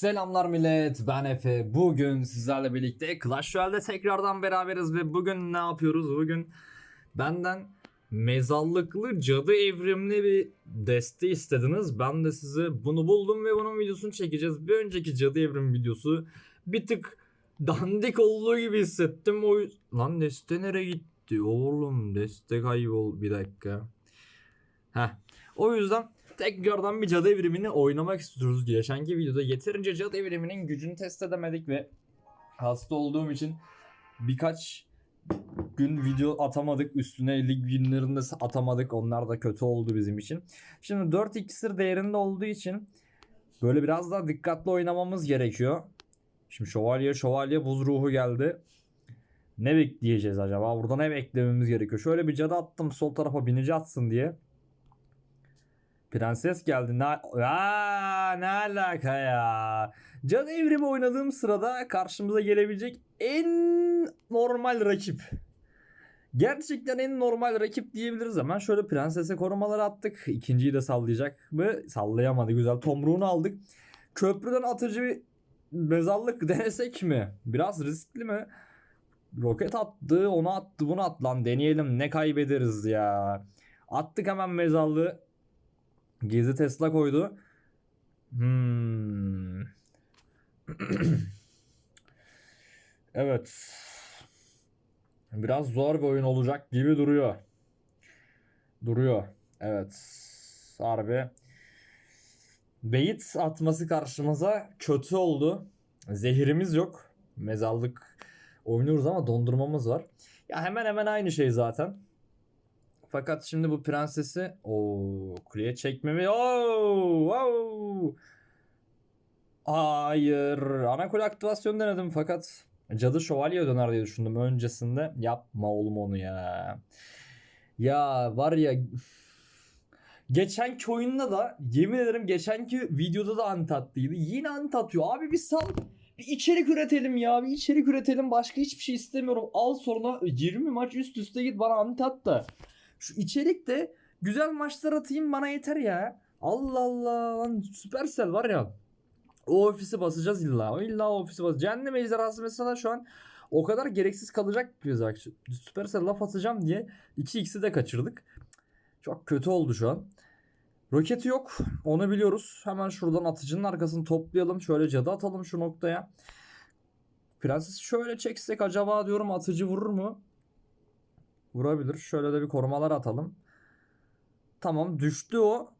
Selamlar millet ben Efe. Bugün sizlerle birlikte Clash Royale'de tekrardan beraberiz ve bugün ne yapıyoruz? Bugün benden mezarlıklı cadı evrimli bir deste istediniz. Ben de size bunu buldum ve bunun videosunu çekeceğiz. Bir önceki cadı evrim videosu bir tık dandik olduğu gibi hissettim. O lan deste nereye gitti oğlum? Deste kaybol bir dakika. Heh. O yüzden tekrardan bir cadı evrimini oynamak istiyoruz. Geçenki videoda yeterince cadı evriminin gücünü test edemedik ve hasta olduğum için birkaç gün video atamadık. Üstüne lig günlerinde atamadık. Onlar da kötü oldu bizim için. Şimdi 4 iksir değerinde olduğu için böyle biraz daha dikkatli oynamamız gerekiyor. Şimdi şövalye şövalye buz ruhu geldi. Ne bekleyeceğiz acaba? Burada ne beklememiz gerekiyor? Şöyle bir cadı attım sol tarafa binici atsın diye. Prenses geldi. Ne, Aa, ne alaka ya? Cadı evrimi oynadığım sırada karşımıza gelebilecek en normal rakip. Gerçekten en normal rakip diyebiliriz. Hemen şöyle prensese korumaları attık. İkinciyi de sallayacak mı? Sallayamadı. Güzel tomruğunu aldık. Köprüden atıcı bir mezarlık denesek mi? Biraz riskli mi? Roket attı, onu attı, bunu at lan deneyelim. Ne kaybederiz ya? Attık hemen mezarlığı. Gezi Tesla koydu. Hmm. evet. Biraz zor bir oyun olacak gibi duruyor. Duruyor. Evet. Harbi. Beyit atması karşımıza kötü oldu. Zehirimiz yok. Mezarlık oynuyoruz ama dondurmamız var. Ya hemen hemen aynı şey zaten. Fakat şimdi bu prensesi o kuleye çekmemi Oo, wow. Hayır. Ana kule aktivasyon denedim fakat cadı şövalye döner diye düşündüm öncesinde. Yapma oğlum onu ya. Ya var ya geçenki oyunda da yemin ederim geçenki videoda da anti attıydı. Yine anti atıyor. Abi bir sal. Bir içerik üretelim ya. Bir içerik üretelim. Başka hiçbir şey istemiyorum. Al sonra 20 maç üst üste git bana anti at da. Şu içerikte güzel maçlar atayım bana yeter ya. Allah Allah lan Supercell var ya. O ofisi basacağız illa. İlla o ofisi basacağız. Cehennem ejderhası mesela şu an o kadar gereksiz kalacak ki biz Supercell laf atacağım diye 2x'i de kaçırdık. Çok kötü oldu şu an. Roketi yok. Onu biliyoruz. Hemen şuradan atıcının arkasını toplayalım. Şöyle cadı atalım şu noktaya. Prensesi şöyle çeksek acaba diyorum atıcı vurur mu? Vurabilir. Şöyle de bir korumalar atalım. Tamam düştü o.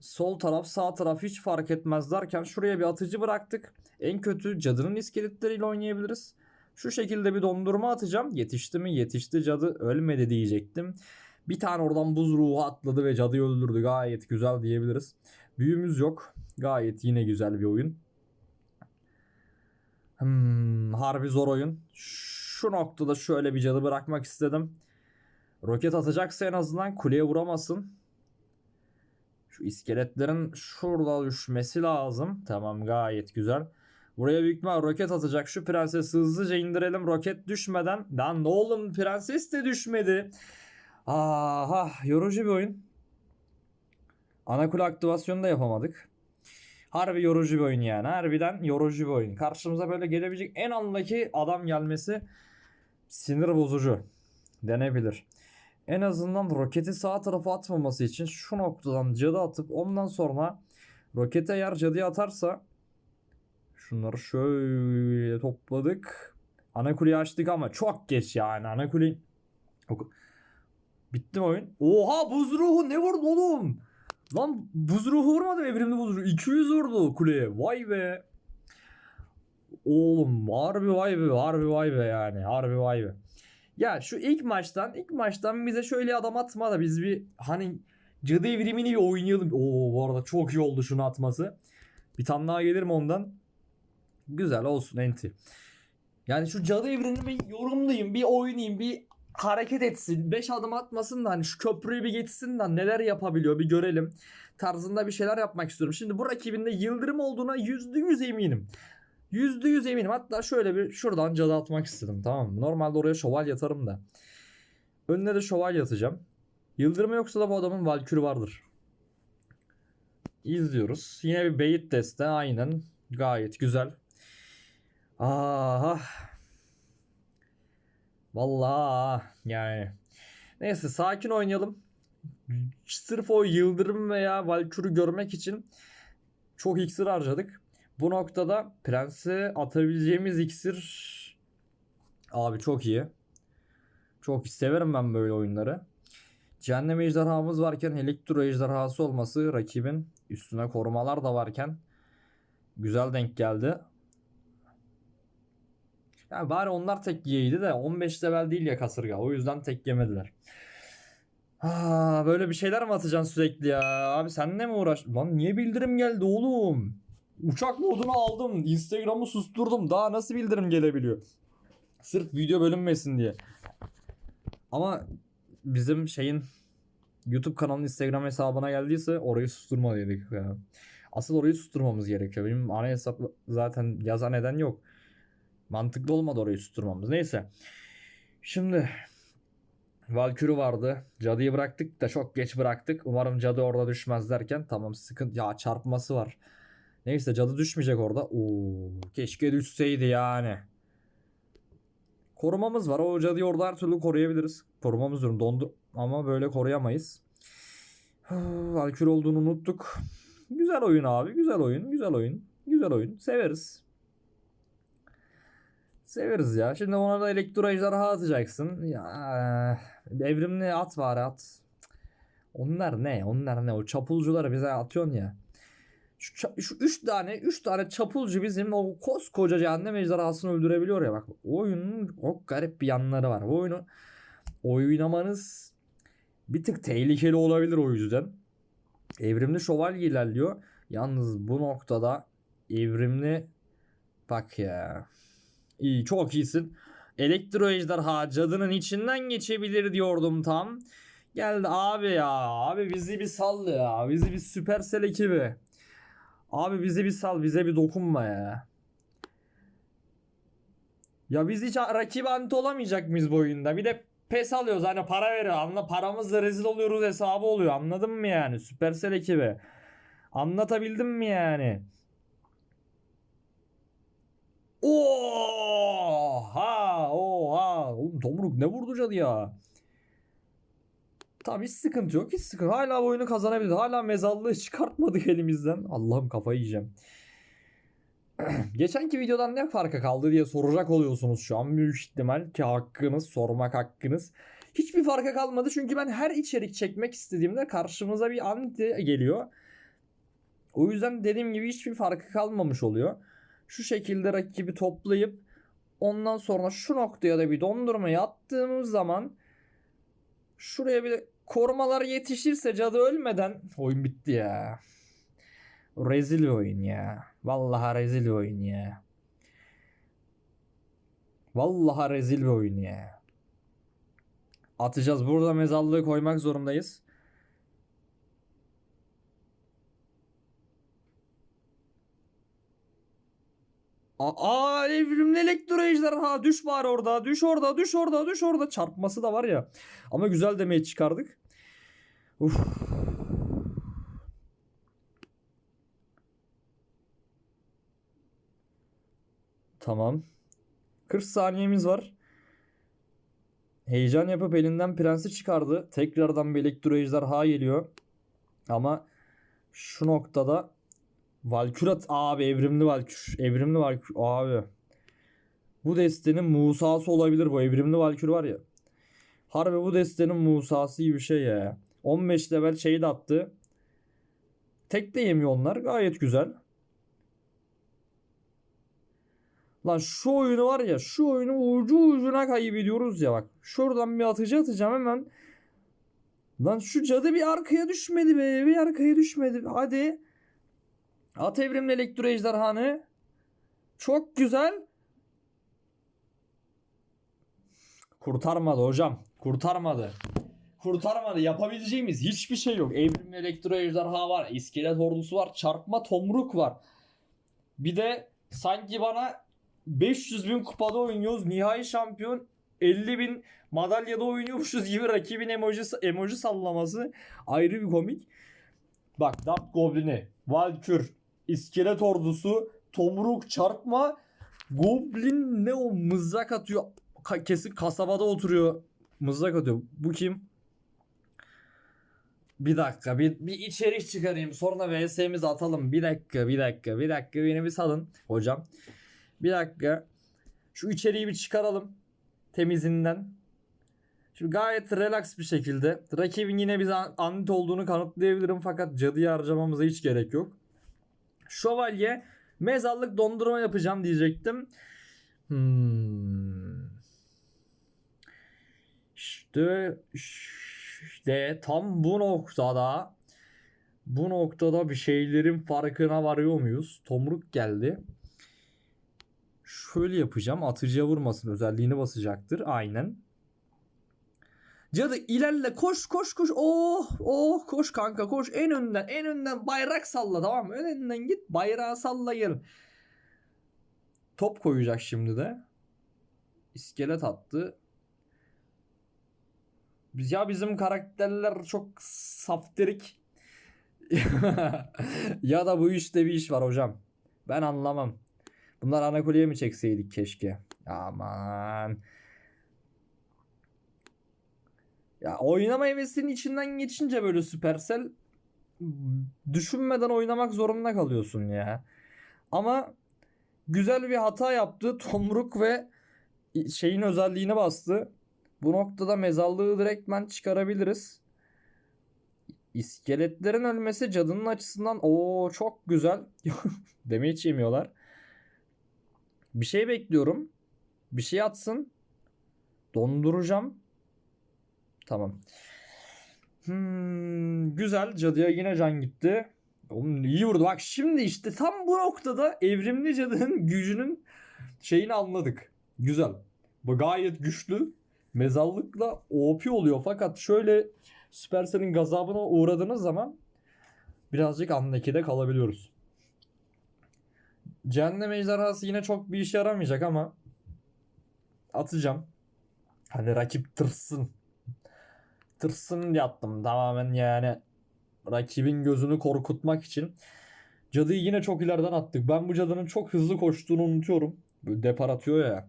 Sol taraf sağ taraf hiç fark etmez derken şuraya bir atıcı bıraktık. En kötü cadının iskeletleriyle oynayabiliriz. Şu şekilde bir dondurma atacağım. Yetişti mi? Yetişti cadı. Ölmedi diyecektim. Bir tane oradan buz ruhu atladı ve cadıyı öldürdü. Gayet güzel diyebiliriz. Büyümüz yok. Gayet yine güzel bir oyun. Hmm, harbi zor oyun. Şu noktada şöyle bir cadı bırakmak istedim. Roket atacaksa en azından kuleye vuramasın. Şu iskeletlerin şurada düşmesi lazım. Tamam gayet güzel. Buraya büyük ihtimal roket atacak. Şu prensesi hızlıca indirelim roket düşmeden. Lan ne oğlum prenses de düşmedi. Aha yorucu bir oyun. Ana kule aktivasyonu da yapamadık. Harbi yorucu bir oyun yani. Harbiden yorucu bir oyun. Karşımıza böyle gelebilecek en andaki adam gelmesi sinir bozucu. Denebilir. En azından roketi sağ tarafa atmaması için şu noktadan cadı atıp ondan sonra rokete eğer cadıya atarsa şunları şöyle topladık. Ana kuleyi açtık ama çok geç yani. Ana kuleyi Bitti mi oyun? Oha buz ruhu ne vurdu oğlum? Lan buz ruhu vurmadı evrimli buz ruhu? 200 vurdu kuleye. Vay be. Oğlum harbi vay be harbi vay be yani harbi vay be. Ya şu ilk maçtan ilk maçtan bize şöyle adam atma da biz bir hani cadı evrimini bir oynayalım. Oo bu arada çok iyi oldu şunu atması. Bir tane daha gelir mi ondan? Güzel olsun enti. Yani şu cadı evrenini bir yorumlayayım, bir oynayayım, bir hareket etsin. 5 adım atmasın da hani şu köprüyü bir geçsin de neler yapabiliyor bir görelim. Tarzında bir şeyler yapmak istiyorum. Şimdi bu rakibinde yıldırım olduğuna %100 eminim. %100 eminim. Hatta şöyle bir şuradan cadı atmak istedim tamam mı? Normalde oraya şövalye atarım da. Önüne de şövalye atacağım. Yıldırımı yoksa da bu adamın valkürü vardır. İzliyoruz. Yine bir beyit deste aynen. Gayet güzel. Aha. Vallahi yani. Neyse sakin oynayalım. Sırf o Yıldırım veya Valkür'ü görmek için çok iksir harcadık. Bu noktada Prens'e atabileceğimiz iksir abi çok iyi. Çok severim ben böyle oyunları. Cehennem ejderhamız varken elektro ejderhası olması rakibin üstüne korumalar da varken güzel denk geldi. Yani bari onlar tek yiyeydi de 15 level değil ya kasırga. O yüzden tek yemediler. Ha, böyle bir şeyler mi atacaksın sürekli ya? Abi sen ne mi uğraş? Lan niye bildirim geldi oğlum? Uçak modunu aldım. Instagram'ı susturdum. Daha nasıl bildirim gelebiliyor? Sırf video bölünmesin diye. Ama bizim şeyin YouTube kanalının Instagram hesabına geldiyse orayı susturmalıydık. Ya. Asıl orayı susturmamız gerekiyor. Benim ana hesap zaten yazan neden yok. Mantıklı olmadı orayı susturmamız. Neyse. Şimdi Valkürü vardı. Cadıyı bıraktık da çok geç bıraktık. Umarım cadı orada düşmez derken tamam sıkıntı ya çarpması var. Neyse cadı düşmeyecek orada. Oo, keşke düşseydi yani. Korumamız var. O cadıyı orada her türlü koruyabiliriz. Korumamız durum dondu ama böyle koruyamayız. Valkür olduğunu unuttuk. Güzel oyun abi. Güzel oyun. Güzel oyun. Güzel oyun. Severiz. Severiz ya. Şimdi ona da elektro ejderha atacaksın. Ya evrimli at var at. Onlar ne? Onlar ne? O çapulcuları bize atıyorsun ya. Şu, şu üç tane üç tane çapulcu bizim o koskoca cehennem ejderhasını öldürebiliyor ya bak. Oyunun o garip bir yanları var. Bu oyunu oynamanız bir tık tehlikeli olabilir o yüzden. Evrimli şövalye ilerliyor. Yalnız bu noktada evrimli bak ya. İyi çok iyisin. Elektro ejderha cadının içinden geçebilir diyordum tam. Geldi abi ya. Abi bizi bir sal ya. Bizi bir Supercell ekibi. Abi bizi bir sal. Bize bir dokunma ya. Ya biz hiç rakibi anti olamayacak mıyız bu oyunda? Bir de pes alıyoruz hani para veriyor. Anla paramızla rezil oluyoruz hesabı oluyor. Anladın mı yani? Supercell ekibi. Anlatabildim mi yani? Oha! Oha! Oğlum Tomruk ne vurdu cadı ya? Tamam hiç sıkıntı yok. Hiç sıkıntı. Hala bu oyunu kazanabiliriz. Hala mezarlığı çıkartmadık elimizden. Allah'ım kafayı yiyeceğim. Geçenki videodan ne farka kaldı diye soracak oluyorsunuz şu an. Büyük ihtimal ki hakkınız, sormak hakkınız. Hiçbir farka kalmadı çünkü ben her içerik çekmek istediğimde karşımıza bir anti geliyor. O yüzden dediğim gibi hiçbir farkı kalmamış oluyor. Şu şekilde rakibi toplayıp ondan sonra şu noktaya da bir dondurma attığımız zaman şuraya bir korumalar yetişirse cadı ölmeden oyun bitti ya. Rezil oyun ya. Vallahi rezil oyun ya. Vallahi rezil bir oyun ya. Atacağız. Burada mezarlığı koymak zorundayız. Aa evrimli elektro ejderha düş bari orada düş orada düş orada düş orada çarpması da var ya ama güzel demeye çıkardık. Uf. Tamam. 40 saniyemiz var. Heyecan yapıp elinden prensi çıkardı. Tekrardan bir elektro ejderha geliyor. Ama şu noktada Valkür abi evrimli Valkür. Evrimli Valkür abi. Bu destenin Musa'sı olabilir bu evrimli Valkür var ya. Harbi bu destenin Musa'sı gibi bir şey ya. 15 level şeyi de attı. Tek de yemiyor onlar. Gayet güzel. Lan şu oyunu var ya şu oyunu ucu ucuna kaybediyoruz ya bak. Şuradan bir atıcı atacağım hemen. Lan şu cadı bir arkaya düşmedi be. Bir arkaya düşmedi. Hadi. At evrimli elektro ejderhanı. Çok güzel. Kurtarmadı hocam. Kurtarmadı. Kurtarmadı. Yapabileceğimiz hiçbir şey yok. Evrimli elektro ejderha var. İskelet ordusu var. Çarpma tomruk var. Bir de sanki bana 500 bin kupada oynuyoruz. Nihai şampiyon 50 bin madalyada oynuyormuşuz gibi rakibin emoji, emoji sallaması ayrı bir komik. Bak Dark Goblin'i, Valkür, İskelet ordusu, tomruk, çarpma. Goblin ne o mızrak atıyor. Ka- kesin kasabada oturuyor. Mızrak atıyor. Bu kim? Bir dakika bir, bir içerik çıkarayım sonra VS'mizi atalım. Bir dakika bir dakika bir dakika beni bir salın hocam. Bir dakika. Şu içeriği bir çıkaralım. Temizinden. Şimdi gayet relax bir şekilde. Rakibin yine bize an- anlit olduğunu kanıtlayabilirim fakat cadıyı harcamamıza hiç gerek yok. Şövalye mezarlık dondurma yapacağım diyecektim. Hmm. İşte tam bu noktada bu noktada bir şeylerin farkına varıyor muyuz? Tomruk geldi. Şöyle yapacağım. Atıcıya vurmasın özelliğini basacaktır. Aynen. Cadı ilerle koş koş koş. Oh oh koş kanka koş. En önden en önden bayrak salla tamam mı? En önden git bayrağı salla. Top koyacak şimdi de. İskelet attı. Ya bizim karakterler çok saftirik. ya da bu işte bir iş var hocam. Ben anlamam. Bunlar ana kuleye mi çekseydik keşke? Aman. Ya oynama hevesinin içinden geçince böyle Supercell düşünmeden oynamak zorunda kalıyorsun ya. Ama güzel bir hata yaptı. Tomruk ve şeyin özelliğine bastı. Bu noktada mezarlığı direktmen çıkarabiliriz. İskeletlerin ölmesi cadının açısından o çok güzel. Deme hiç yemiyorlar. Bir şey bekliyorum. Bir şey atsın. Donduracağım. Tamam. Hmm, güzel. Cadıya yine can gitti. Oğlum iyi vurdu. Bak şimdi işte tam bu noktada evrimli cadının gücünün şeyini anladık. Güzel. Bu gayet güçlü. Mezarlıkla OP oluyor. Fakat şöyle Supercell'in gazabına uğradığınız zaman birazcık andekide kalabiliyoruz. Cehennem ejderhası yine çok bir işe yaramayacak ama atacağım. Hani rakip tırsın. Tırsın diye attım tamamen yani rakibin gözünü korkutmak için. Cadıyı yine çok ileriden attık. Ben bu cadının çok hızlı koştuğunu unutuyorum. Böyle depar atıyor ya.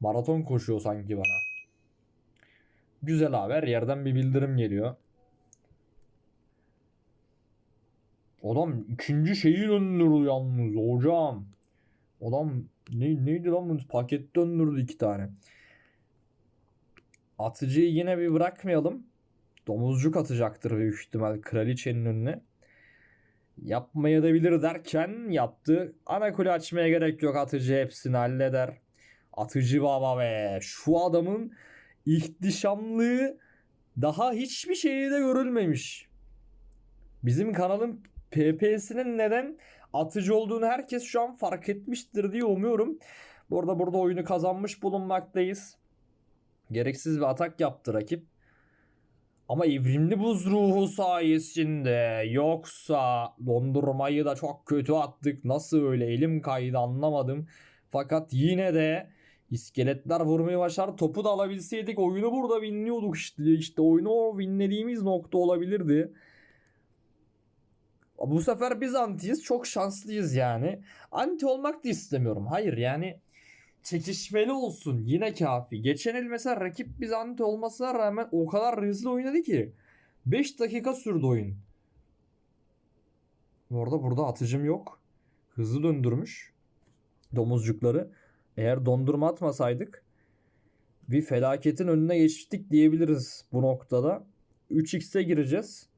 Maraton koşuyor sanki bana. Güzel haber. Yerden bir bildirim geliyor. Adam ikinci şeyi döndürdü yalnız hocam. Adam ne, neydi lan bu paket döndürdü iki tane. Atıcıyı yine bir bırakmayalım. Domuzcuk atacaktır büyük ihtimal kraliçenin önüne. Yapmaya da bilir derken yaptı. Ana kule açmaya gerek yok atıcı hepsini halleder. Atıcı baba be. Şu adamın ihtişamlığı daha hiçbir şeyde görülmemiş. Bizim kanalın PP'sinin neden atıcı olduğunu herkes şu an fark etmiştir diye umuyorum. Bu arada burada oyunu kazanmış bulunmaktayız. Gereksiz bir atak yaptı rakip. Ama evrimli buz ruhu sayesinde yoksa dondurmayı da çok kötü attık. Nasıl öyle elim kaydı anlamadım. Fakat yine de iskeletler vurmayı başardı. Topu da alabilseydik oyunu burada winliyorduk işte. İşte oyunu o winlediğimiz nokta olabilirdi. Bu sefer biz antiyiz. Çok şanslıyız yani. Anti olmak da istemiyorum. Hayır yani çekişmeli olsun. Yine kafi. Geçen el mesela rakip biz anti olmasına rağmen o kadar hızlı oynadı ki. 5 dakika sürdü oyun. Orada burada atıcım yok. Hızlı döndürmüş. Domuzcukları. Eğer dondurma atmasaydık bir felaketin önüne geçtik diyebiliriz bu noktada. 3x'e gireceğiz.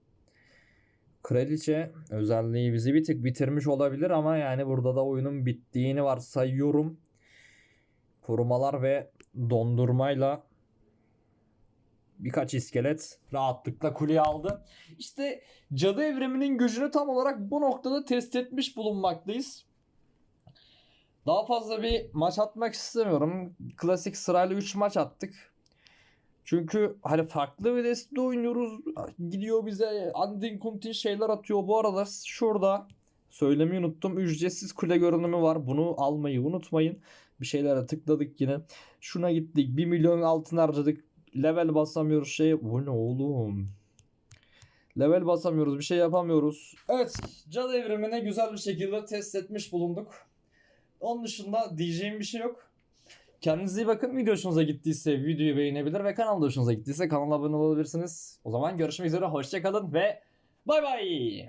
Kraliçe özelliği bizi bir tık bitirmiş olabilir ama yani burada da oyunun bittiğini varsayıyorum. Korumalar ve dondurmayla birkaç iskelet rahatlıkla kuleyi aldı. İşte cadı evriminin gücünü tam olarak bu noktada test etmiş bulunmaktayız. Daha fazla bir maç atmak istemiyorum. Klasik sırayla 3 maç attık. Çünkü hani farklı bir deste oynuyoruz. Gidiyor bize andin kuntin şeyler atıyor. Bu arada şurada söylemeyi unuttum. Ücretsiz kule görünümü var. Bunu almayı unutmayın. Bir şeylere tıkladık yine. Şuna gittik. 1 milyon altın harcadık. Level basamıyoruz şey. Bu ne oğlum? Level basamıyoruz, bir şey yapamıyoruz. Evet, cadı evrimini güzel bir şekilde test etmiş bulunduk. Onun dışında diyeceğim bir şey yok. Kendinize iyi bakın. Video hoşunuza gittiyse videoyu beğenebilir ve kanalda hoşunuza gittiyse kanala abone olabilirsiniz. O zaman görüşmek üzere. Hoşçakalın ve bay bay.